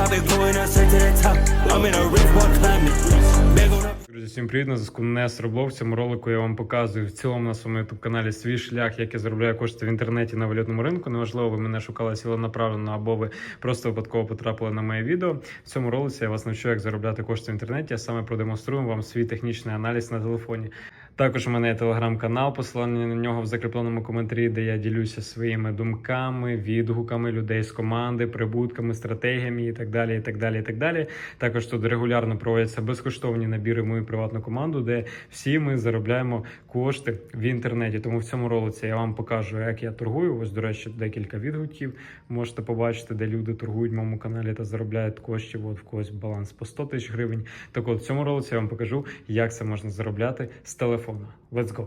I've been going up straight to the top. I'm in a on up. Друзі, всім привіт, на зв'язку Нес Робло. В цьому ролику я вам показую в цілому на своєму youtube каналі свій шлях, як я заробляю кошти в інтернеті на валютному ринку. Неважливо, ви мене шукали ціленаправленно або ви просто випадково потрапили на моє відео. В цьому ролиці я вас навчу, як заробляти кошти в інтернеті. Я саме продемонструю вам свій технічний аналіз на телефоні. Також у мене є телеграм-канал, посилання на нього в закріпленому коментарі, де я ділюся своїми думками, відгуками людей з команди, прибутками, стратегіями і так далі. І так далі, і так далі. Також тут регулярно проводяться безкоштовні набіри в мою приватну команду, де всі ми заробляємо кошти в інтернеті. Тому в цьому ролиці я вам покажу, як я торгую. Ось, до речі, декілька відгуків можете побачити, де люди торгують в моєму каналі та заробляють коштів. От в когось баланс по 100 тисяч гривень. Так от в цьому ролиці я вам покажу, як це можна заробляти з телефону. Let's go!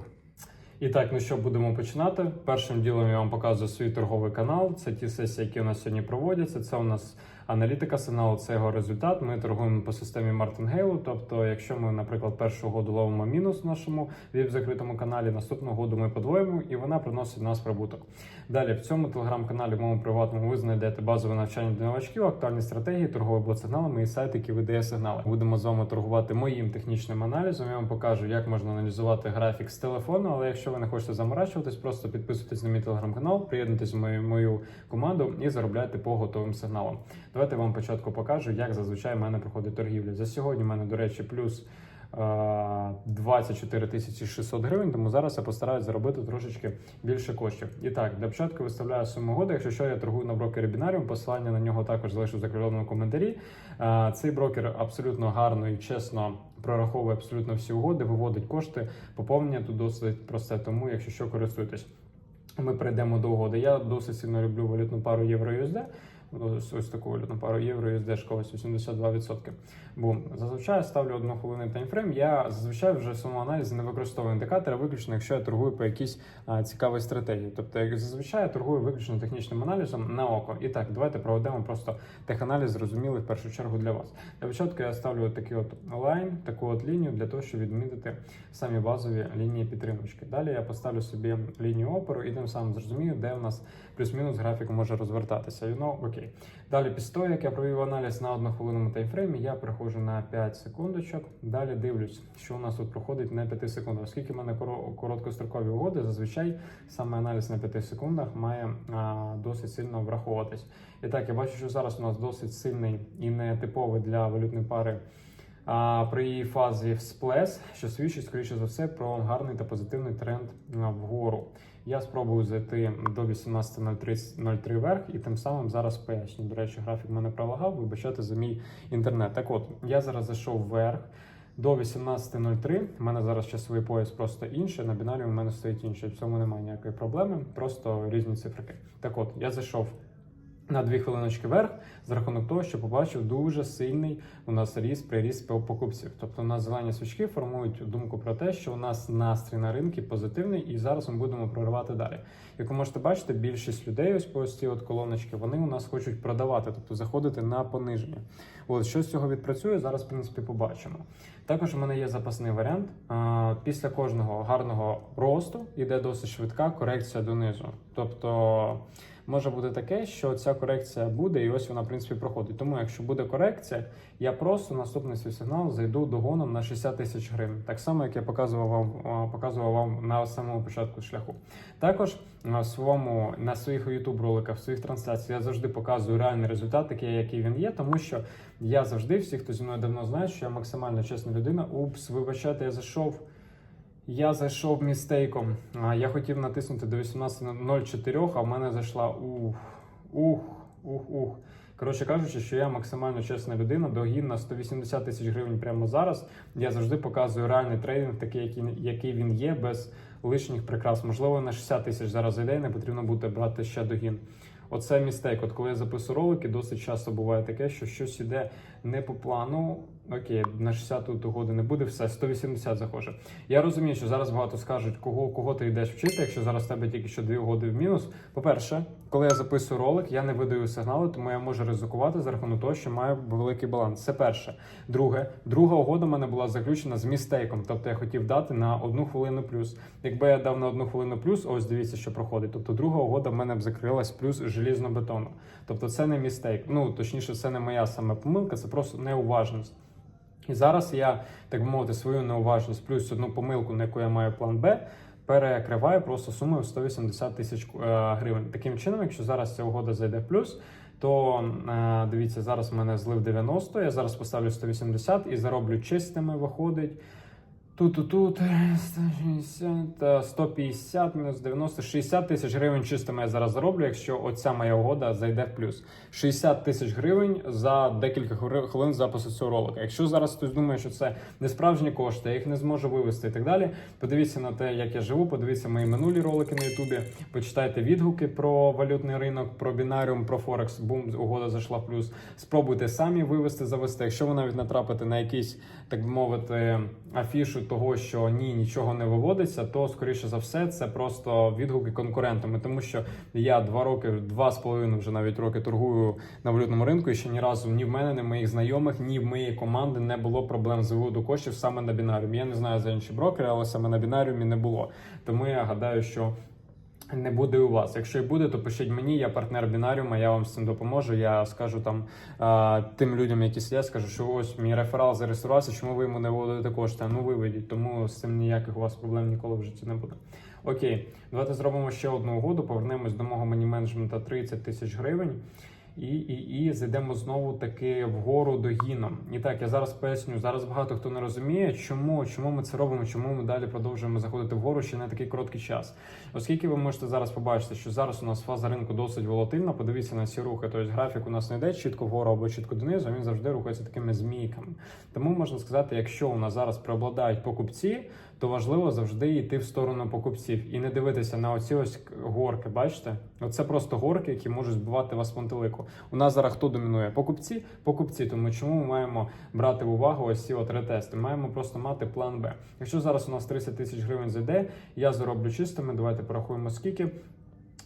І так, ну що будемо починати. Першим ділом я вам показую свій торговий канал. Це ті сесії, які у нас сьогодні проводяться. Це у нас аналітика сигналу, це його результат. Ми торгуємо по системі Мартингейлу. Тобто, якщо ми, наприклад, першу году ловимо мінус в нашому віп закритому каналі, наступну году ми подвоїмо і вона приносить нас прибуток. Далі в цьому телеграм-каналі, моєму приватному, ви знайдете базове навчання для новачків, актуальні стратегії, торгові блок-сигналами і сайт, який видає сигнали. Будемо з вами торгувати моїм технічним аналізом. Я вам покажу, як можна аналізувати графік з телефону. Але якщо ви не хочете заморачуватись, просто підписуйтесь на мій телеграм-канал, приєднуйтесь в мою, мою команду і заробляйте по готовим сигналам. Давайте вам початку покажу, як зазвичай в мене проходить торгівля. За сьогодні в мене, до речі, плюс. е, 24 тисячі 600 гривень, тому зараз я постараюсь заробити трошечки більше коштів. І так, для початку виставляю суму года. Якщо що, я торгую на брокері Binarium, посилання на нього також залишу в закріпленому коментарі. Е, Цей брокер абсолютно гарно і чесно прораховує абсолютно всі угоди, виводить кошти. Поповнення тут досить просте, тому якщо що, користуйтесь. Ми перейдемо до угоди. Я досить сильно люблю валютну пару євро-USD. Ось, ось таку валютну пару євро USD школась 82%. Бо зазвичай ставлю одну хвилину таймфрейм. Я зазвичай вже в своєму аналізі не використовую індикатори, виключно якщо я торгую по якійсь цікавій стратегії. Тобто, як зазвичай я торгую виключно технічним аналізом на око. І так, давайте проведемо просто теханаліз зрозумілий в першу чергу для вас. Для початку я ставлю такий от лайн, таку от лінію для того, щоб відмітити самі базові лінії підтримочки. Далі я поставлю собі лінію опору і тим самим зрозумію, де у нас плюс-мінус графік може розвертатися. You know, окей. Далі, після того, як я провів аналіз на одну хвилинному таймфреймі, я приходжу на 5 секундочок. Далі дивлюсь, що у нас тут проходить на 5 секундах. Оскільки в мене короткострокові угоди, зазвичай саме аналіз на 5 секундах має а, досить сильно враховуватись. І так, я бачу, що зараз у нас досить сильний і не типовий для валютної пари. При фазі всплес, що свідчить, скоріше за все, про гарний та позитивний тренд вгору. Я спробую зайти до 18.03 вверх і тим самим зараз поясню. До речі, графік мене пролагав, вибачайте за мій інтернет. Так от, я зараз зайшов вверх до 18.03. У мене зараз часовий пояс просто інший. На бінарі у мене стоїть інший. В цьому немає ніякої проблеми, просто різні цифрики. Так от, я зайшов на дві хвилиночки вверх за рахунок того, що побачив дуже сильний у нас ріст приріст по покупців. Тобто у нас зелені свічки формують думку про те, що у нас настрій на ринку позитивний, і зараз ми будемо проривати далі. Як ви можете бачити, більшість людей, ось по ось ці от колоночки, вони у нас хочуть продавати, тобто заходити на пониження. От що з цього відпрацює, зараз в принципі побачимо. Також у мене є запасний варіант. Після кожного гарного росту йде досить швидка корекція донизу. Тобто може бути таке, що ця корекція буде, і ось вона в принципі проходить. Тому, якщо буде корекція, я просто наступний свій сигнал зайду догоном на 60 тисяч гривень. Так само, як я показував вам показував вам на самому початку шляху. Також а, в своєму на своїх youtube роликах, в своїх трансляціях я завжди показую реальний результат, такий, який він є, тому що я завжди, всі, хто зі мною давно знає, що я максимально чесна людина. Упс, вибачайте, я зайшов. Я зайшов містейком. Я хотів натиснути до 18.04, а в мене зайшла ух, ух, ух, ух. Коротше кажучи, що я максимально чесна людина, догін на 180 тисяч гривень прямо зараз. Я завжди показую реальний трейдинг, такий, який, який він є, без лишніх прикрас. Можливо, на 60 тисяч зараз зайде, не потрібно буде брати ще догін. Оце містейк. От коли я записую ролики, досить часто буває таке, що щось іде не по плану. Окей, на 60 тут угоди не буде, все, 180 захоже. Я розумію, що зараз багато скажуть, кого, кого ти йдеш вчити, якщо зараз в тебе тільки що дві угоди в мінус. По-перше, коли я записую ролик, я не видаю сигнали, тому я можу ризикувати за рахунок того, що маю великий баланс. Це перше. Друге, друга угода в мене була заключена з містейком, тобто я хотів дати на одну хвилину плюс. Якби я дав на одну хвилину плюс, ось дивіться, що проходить. Тобто друга угода в мене б закрилась плюс желізно-бетону. Тобто це не містейк. Ну точніше, це не моя саме помилка, це просто неуважність. І зараз я, так би мовити, свою неуважність плюс одну помилку, на яку я маю план Б, перекриваю просто сумою 180 тисяч е, гривень. Таким чином, якщо зараз ця угода зайде в плюс, то е, дивіться, зараз в мене злив 90, я зараз поставлю 180 і зароблю чистими, виходить. Тут, тут, тут 160, е, 150 мінус 90, 60 тисяч гривень чистими я зараз зароблю, якщо оця моя угода зайде в плюс. 60 тисяч гривень за декілька хвили- хвилин запису цього ролика. Якщо зараз хтось думає, що це не справжні кошти, я їх не зможу вивести і так далі. Подивіться на те, як я живу, подивіться мої минулі ролики на Ютубі, почитайте відгуки про валютний ринок, про бінаріум, про Форекс. Бум, угода зайшла в плюс. Спробуйте самі вивести, завести. Якщо ви навіть натрапите на якийсь, так би мовити, афішу того, що ні, нічого не виводиться, то скоріше за все це просто відгуки конкурентами, тому що я два роки, два з половиною вже навіть роки торгую на валютному ринку, і ще ні разу ні в мене, ні в моїх знайомих, ні в моєї команди не було проблем з виводу коштів саме на бінаріумі. Я не знаю за інші брокери, але саме на бінаріумі не було. Тому я гадаю, що. Не буде у вас. Якщо і буде, то пишіть мені, я партнер бінаріума, я вам з цим допоможу. Я скажу там а, тим людям, які сидять, скажу, що ось мій реферал зареєструвався, чому ви йому не виводите кошти? Ну виведіть, тому з цим ніяких у вас проблем ніколи в житті не буде. Окей, давайте зробимо ще одну угоду. Повернемось до мого мені менеджмента 30 тисяч гривень. І, і, і зайдемо знову таки вгору до гіном. І так, я зараз поясню. Зараз багато хто не розуміє, чому, чому ми це робимо, чому ми далі продовжуємо заходити вгору ще на такий короткий час. Оскільки ви можете зараз побачити, що зараз у нас фаза ринку досить волатильна, подивіться на ці рухи. Тобто графік у нас не йде чітко вгору або чітко донизу, він завжди рухається такими змійками. Тому можна сказати, якщо у нас зараз преобладають покупці, то важливо завжди йти в сторону покупців і не дивитися на оці ось горки. Бачите? Оце просто горки, які можуть збивати вас пантелику. У нас зараз хто домінує? Покупці, покупці. Тому чому ми маємо брати увагу ось ці от ретести? Маємо просто мати план Б. Якщо зараз у нас 30 тисяч гривень зайде, я зароблю чистими. Давайте порахуємо скільки.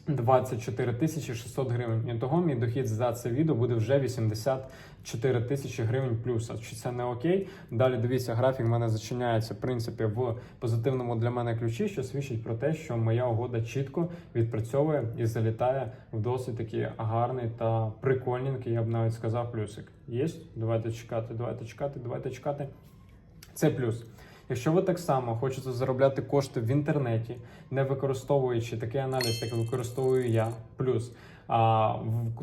24 тисячі 600 гривень. І того мій дохід за це відео буде вже 84 тисячі гривень плюс. Чи це не окей? Далі дивіться, графік в мене зачиняється в принципі в позитивному для мене ключі, що свідчить про те, що моя угода чітко відпрацьовує і залітає в досить такий гарний та прикольненький, я б навіть сказав, плюсик. Є? Давайте чекати, давайте чекати, давайте чекати. Це плюс. Якщо ви так само хочете заробляти кошти в інтернеті, не використовуючи такий аналіз, як використовую я, плюс а,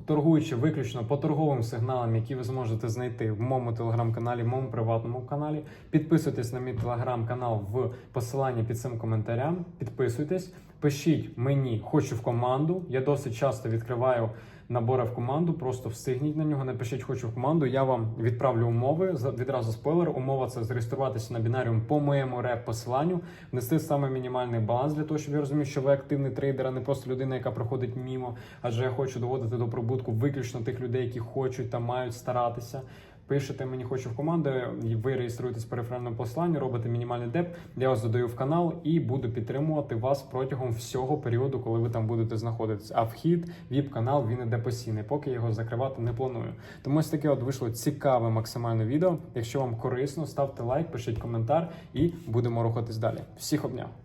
торгуючи виключно по торговим сигналам, які ви зможете знайти в моєму телеграм-каналі, в моєму приватному каналі. Підписуйтесь на мій телеграм-канал в посиланні під цим коментарям. Підписуйтесь, пишіть мені, хочу в команду. Я досить часто відкриваю набори в команду. Просто встигніть на нього, напишіть хочу в команду. Я вам відправлю умови. Відразу спойлер. Умова це зареєструватися на бінаріум по моєму реп посиланню, внести саме мінімальний баланс для того, щоб я розумів, що ви активний трейдер, а не просто людина, яка проходить мімо. Адже я хочу доводити до прибутку виключно тих людей, які хочуть та мають старатися. Пишете мені хочу в команду, ви реєструєтесь по реферальному посиланню, робите мінімальний деп. Я вас додаю в канал і буду підтримувати вас протягом всього періоду, коли ви там будете знаходитися. А вхід, віп канал він іде постійний, поки його закривати не планую. Тому ось таке от вийшло цікаве максимальне відео. Якщо вам корисно, ставте лайк, пишіть коментар і будемо рухатись далі. Всіх обняв.